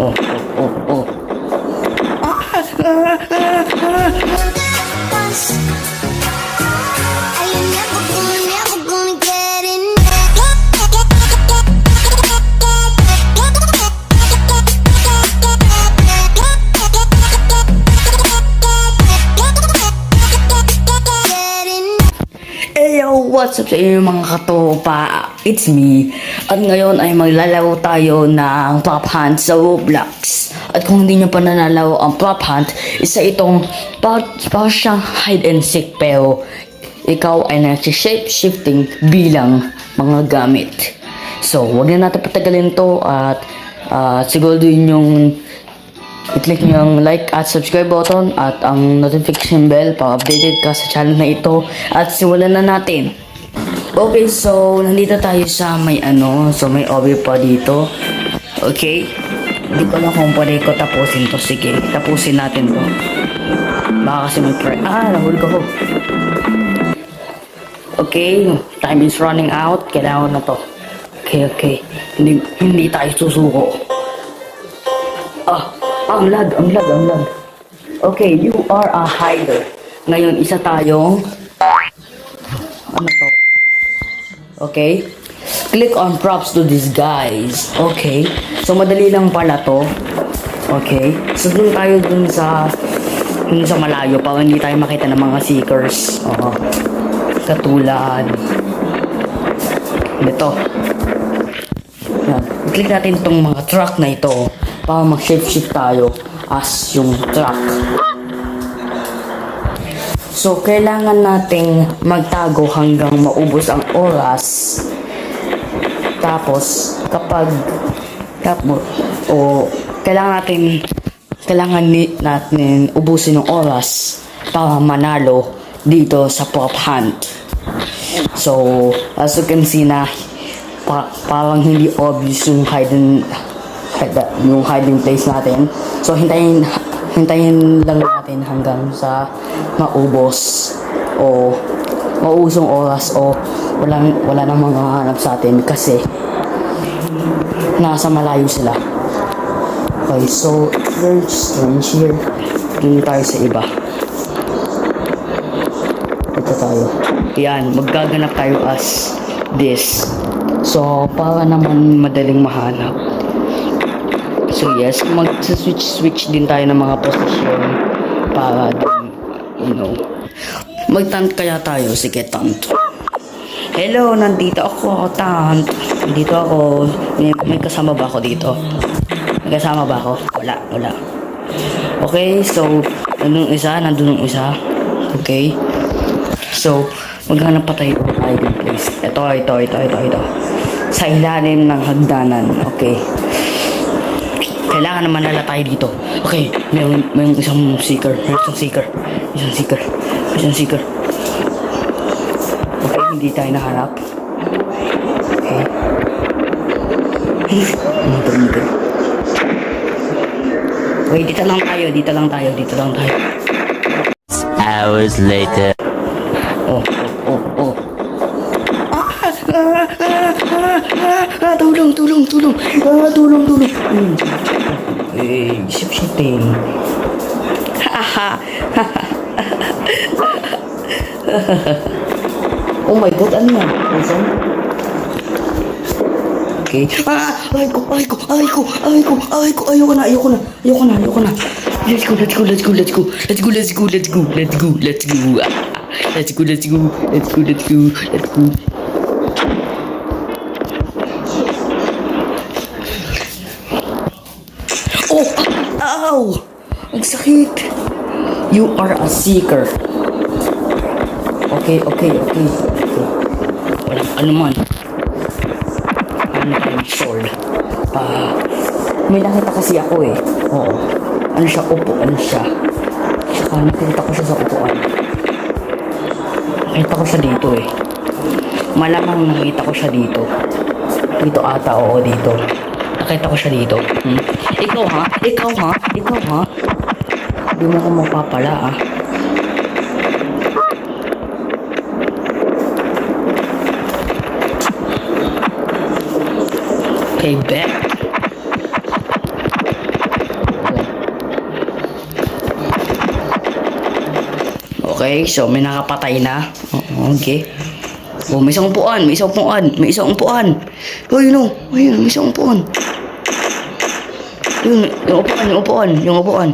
Oh, oh, oh, oh. Never gonna get in Hey yo, what's up sa inyo mga katopa? It's me. At ngayon ay maglalaro tayo ng Prop Hunt sa Roblox. At kung hindi nyo pa nanalaro ang Prop Hunt, isa itong par parang siyang hide and seek pero ikaw ay nag-shape shifting bilang mga gamit. So, wag na natin patagalin to at uh, siguro din yung i-click nyo ang like at subscribe button at ang notification bell para updated ka sa channel na ito at simulan na natin. Okay, so nandito tayo sa may ano, so may OB pa dito. Okay? Hindi ko lang kung pwede ko tapusin to. Sige, tapusin natin to. Baka kasi may pre... Ah, nahulog ako. Okay, time is running out. Kailangan na to. Okay, okay. Hindi, hindi tayo susuko. Ah, ang lag, ang lag, ang lag. Okay, you are a hider. Ngayon, isa tayong... Ano to? Okay? Click on props to disguise. Okay. So, madali lang pala to. Okay. So, dun tayo dun sa... Dun sa malayo para hindi tayo makita ng mga seekers. Oo. Katulad... Ito. Yan. I-click natin itong mga truck na ito para mag-shift-shift tayo as yung truck. So, kailangan nating magtago hanggang maubos ang oras. Tapos, kapag tapos, o kailangan natin kailangan ni, natin ubusin ng oras para manalo dito sa prop hunt. So, as you can see na pa, parang hindi obvious yung hidden yung hiding place natin. So, hintayin hintayin lang natin hanggang sa maubos o mausong oras o wala nang mga hanap sa atin kasi nasa malayo sila. Okay, so very strange here. Dito tayo sa iba. Ito tayo. Yan, maggaganap tayo as this. So, para naman madaling mahanap. So, yes, mag-switch-switch din tayo ng mga posisyon para you know, mag-tant kaya tayo. Sige, tant. Hello, nandito ako, tant. Nandito ako. May, may kasama ba ako dito? May kasama ba ako? Wala, wala. Okay, so, nandun isa, nandun yung isa. Okay. So, maghanap pa tayo ng hiding place. Ito, ito, ito, ito, ito. Sa ilalim ng hagdanan. Okay. Kailangan naman nala dito. Okay, may, may isang seeker. May isang seeker. Isang seeker. Isang seeker. Okay, hindi tayo nahanap. Okay. Muter, muter. Okay, dito lang tayo. Dito lang tayo. Dito lang tayo. Hours later. Oh, oh, oh, oh. Ah, ah, ah, ah, ah, tulong, tulong, tulong. Ah, tulong, tulong. Hmm. Eh, sip-sipin. oh my god, ano yan? Asan? Okay. Ah! Ay ko, ay ko, ay ko, ay ko, ay ko, ayoko na, ayoko na, ayoko na, ayoko na. Let's go, let's go, let's go, let's go, let's go, let's go, let's go, let's go, let's go. Ah, Let's go, let's go, let's go, let's go, let's go. Oh! Ow! Ang sakit! You are a seeker. Okay, okay, okay. Walang ano man. Ano? Pa... may nakita kasi ako eh. Oo. Ano siya? Upuan siya. Tsaka nakita ko siya sa upuan. Nakita ko siya dito eh. Malamang nakita ko siya dito. Dito ata, oo, dito. Nakita ko siya dito. Hmm? Ikaw ha? Ikaw ha? Ikaw ha? Hindi mo ko mapapala ah. Okay, bet. Okay, so may nakapatay na. Oh, okay. Oh, may isang puan, may isang puan, may isang puan. Oh, yun know, oh, oh ayun, may isang puan. Yun, yung upuan, yung upuan, yung upuan.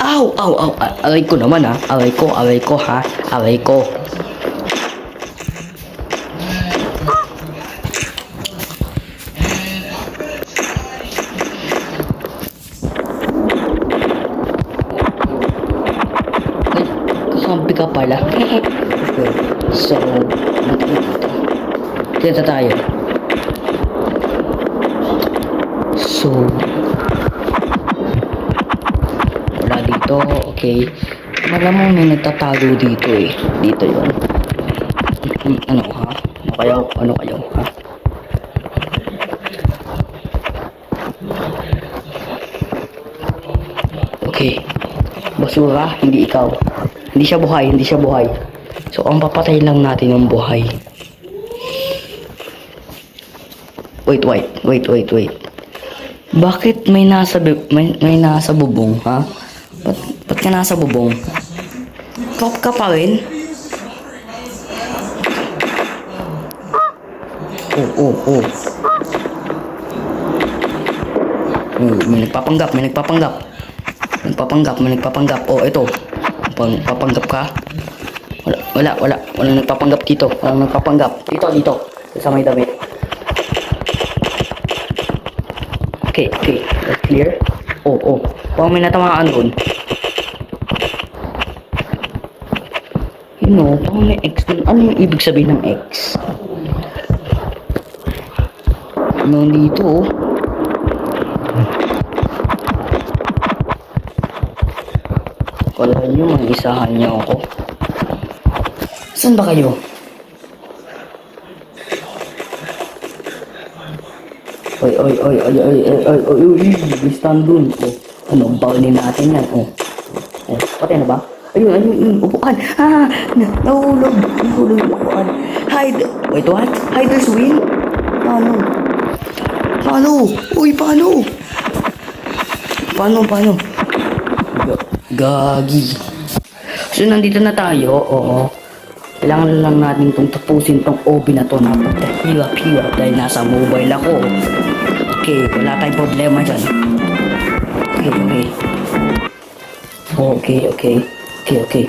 Aw, aw, aw, aray ko naman ha, aray ko, aray ko ha, aray ko. Ka pala. So, dito tayo. So, wala dito. Okay. Malamang may nagtatago dito eh. Dito yon. Ano ha? Ano kayo? Ano kayo? Ha? Okay. Basura, hindi ikaw. Hindi siya buhay, hindi siya buhay. So, ang papatay lang natin ng buhay. Wait, wait, wait, wait, wait. Bakit may nasa may, may nasa bubong, ha? Ba't, ba't ka nasa bubong? Top ka pa rin? Oh, oh, oh. Oh, may nagpapanggap, may nagpapanggap. Nagpapanggap, may nagpapanggap. Oh, ito. Pang, papanggap ka? Wala, wala, wala. Walang nagpapanggap dito. Walang nagpapanggap. Dito, dito. Sa may damit. Okay, okay. That's clear. Oh, oh. Parang may natamaan doon. You know, parang may X dun. Ano yung ibig sabihin ng X? Ano dito, oh. Wala nyo, mga isahan niyo ako. Saan ba kayo? Oy, oy, oy, oy, oy, oy, oy, oy, oy, may stand dun. Oh, ano, bawalin natin yan. Oh, oh, patay na ba? Ayun, ayun, ayun, upuan. Ah, na- nahulog, nahulog yung upuan. Hide. Wait, what? Hiders win? Paano? Paano? Uy, paano? Paano, paano? Ga- Gagi. So, nandito na tayo, oo. Kailangan lang natin itong tapusin tong OB na to na pagkahirap-hirap dahil nasa mobile ako. Okay, wala tayong problema dyan. Okay, okay. Okay, okay. Okay, okay.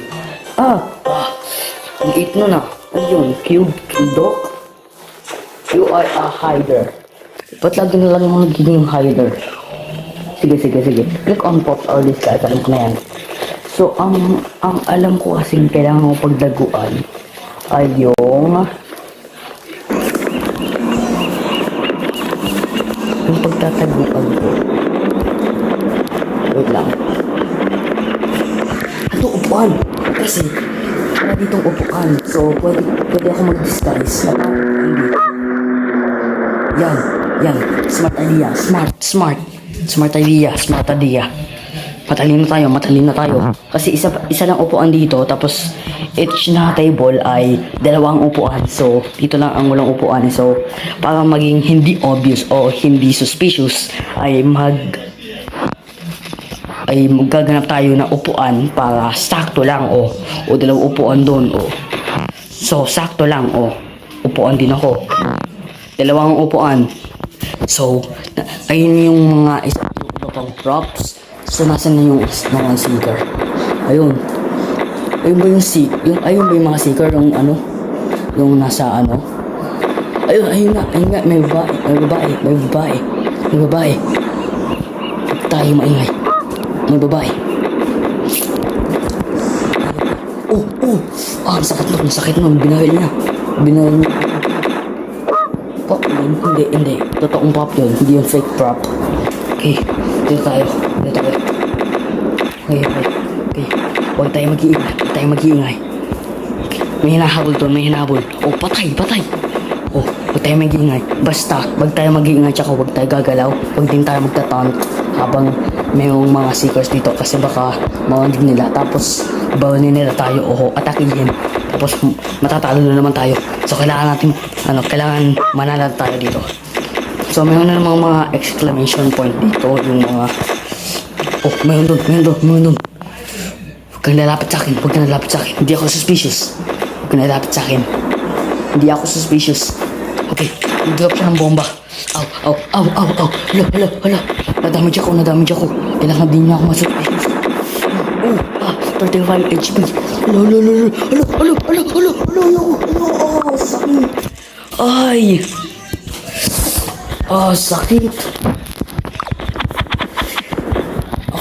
Ah! ah ang it nun ah. Ano? Cube? Cube You are a hider. Ba't lagi na lang mo nagiging hider? Sige, sige, sige. Click on pop all this guys. Alam ko na yan. So, ang, ang alam ko kasing kailangan ko pagdaguan ay yung yung pagtataguan ko. Wait lang. Ito, upuan. Kasi, wala ditong upuan. So, pwede, pwede ako mag-disguise. Yan, yan. Smart idea. Smart, smart. Smart idea, smart idea. Matalino tayo, matalino tayo. Kasi isa, isa lang upuan dito, tapos each na table ay dalawang upuan. So, dito lang ang walang upuan. So, para maging hindi obvious o hindi suspicious, ay mag ay magaganap tayo ng upuan para sakto lang o o dalawang upuan doon o so sakto lang o upuan din ako dalawang upuan so ayun yung mga isa pang props so nasan na yung mga seeker ayun ayun ba yung seek yung ayun ba yung mga seeker yung ano yung nasa ano ayun ayun nga ayun nga may babae may babae may babae may babae tayo maingay may babae oh oh ah ang sakit nun ang sakit nun binahil niya binahil niya Pop yun? Hindi, hindi. Totoong pop yun. Hindi yung fake prop. Okay. Dito tayo. Dito tayo. Okay, okay. Okay. Huwag tayo mag-iingay. Huwag tayo mag-iingay. May hinahabol doon. May hinahabol. Oh, patay, patay. Oh, huwag tayo mag-iingay. Basta, huwag tayo mag-iingay tsaka huwag tayo gagalaw. Huwag din tayo magtataunt habang mayroong mga seekers dito kasi baka mawandig nila. Tapos, bawalin nila tayo o atakihin. Tapos, matatalo na naman tayo. So, kailangan natin, ano, kailangan manala tayo dito. So, mayroon na namang mga exclamation point dito. Yung mga, oh, mayroon doon, mayroon doon, mayroon doon. Huwag kang lalapit sa akin. Huwag kang lalapit sa akin. Hindi ako suspicious. Huwag kang lalapit sa akin. Hindi ako suspicious. Okay, nag-drop siya ng bomba. Aw, aw, aw, aw, aw. Hala, hala, hala. Nadamage ako, nadamage ako. Kailangan din niya ako masuspicious. Oh, ah, 35 HP. Hala, hala, hala, hala, hala, hala, hala, hala, hala, hala, oh, sakit. Ay. Ah, sakit.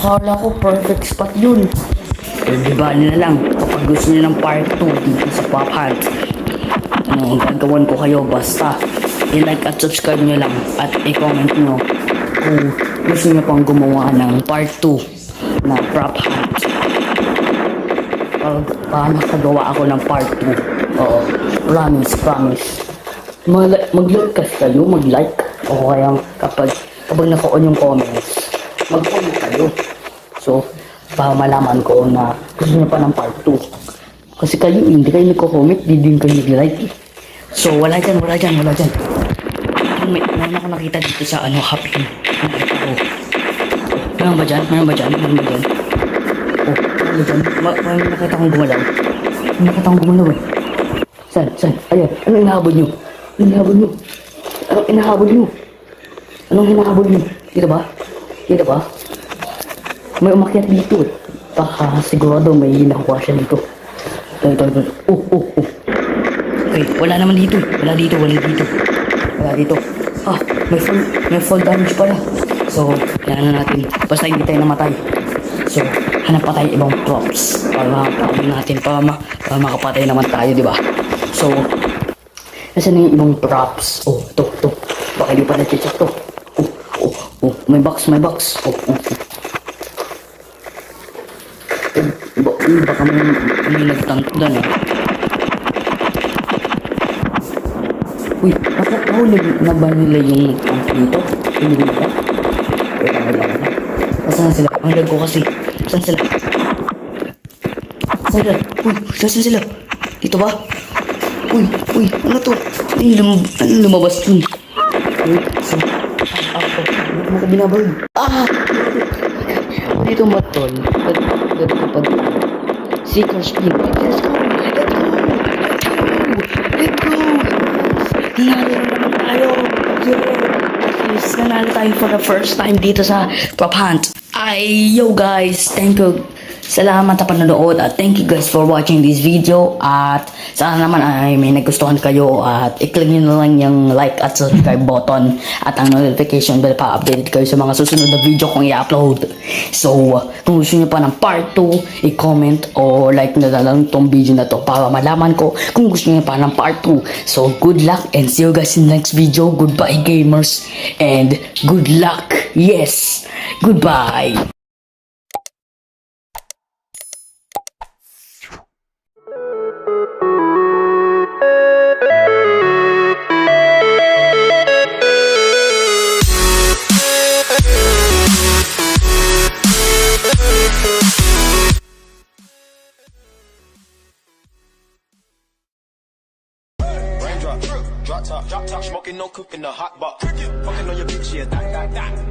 Akala ko perfect spot yun. Pero di ba na lang, kapag gusto niyo ng part 2 dito sa Pop Hunt, ano, gagawin ko kayo basta i-like at subscribe nyo lang at i-comment nyo kung gusto nyo pang gumawa ng part 2 na Prop Hunt. Pag uh, nakagawa ako ng part 2. Oo, promise, promise. Mag- mag-like kasi kayo, mag-like. O kaya kapag, kapag naka-on yung comments, mag-comment kayo. So, para malaman ko na gusto niyo pa ng part 2. Kasi kayo, hindi kayo nagko-comment, di din kayo nag-like. eh. So, wala dyan, wala dyan, wala dyan. May, meron ako nakita dito sa ano, happy. Nakita ko. Meron ba dyan? Meron ba dyan? Meron ba dyan? Oh, ano dyan? Ma ma nakita kong gumalaw. May nakita kong gumalaw eh. Saan? Saan? Ayan. Anong hinahabol nyo? Anong hinahabol nyo? Anong hinahabol nyo? Anong hinahabol nyo? Dito ba? Dito ba? May umakyat dito eh. Baka sigurado may nakuha siya dito. Ito, ito, ito. Oh, oh, oh. Okay, wala naman dito. eh. Wala dito, wala dito. Wala dito. Ah, may full, may full damage pala. So, yan na natin. Basta hindi tayo namatay. So, hanap pa tayo ibang props. Para makapatay natin. Para, ma para makapatay naman tayo, di ba? So, nasa na yung ibang props? Oh, ito, ito. Baka di pa na-check to. Oh, oh, oh. May box, may box. Oh, oh, oh. Eh, eh, baka may, may nagtank doon eh. Uy, naka, nahulog na ba nila yung tank dito? Hindi ba? Wait, ang lang. Nasaan sila? Ang lag ko kasi. Saan sila? Saan sila? Uy, saan sila? Dito ba? Uy, uy, ano to? Ano, lum ano lumabas dun? Wait, so, ah, ako, ano ko binabag? Ah! Dito ba tol? Pag, pag, pag, Seeker Spin. Let's go! Let's go! Let's go! Nanalo na naman tayo! Least nanalo tayo for the first time dito sa Prop Hunt. Ay, yo guys! Thank you! Salamat sa panonood at thank you guys for watching this video at sana naman ay may nagustuhan kayo at i-click nyo na lang yung like at subscribe button at ang notification bell para updated kayo sa mga susunod na video kong i-upload. So, kung gusto nyo pa ng part 2, i-comment o like na lang tong video na to para malaman ko kung gusto nyo pa ng part 2. So, good luck and see you guys in the next video. Goodbye gamers and good luck. Yes, goodbye. Cooking, the hot box. Fucking on your bitch, yeah, that, that, that.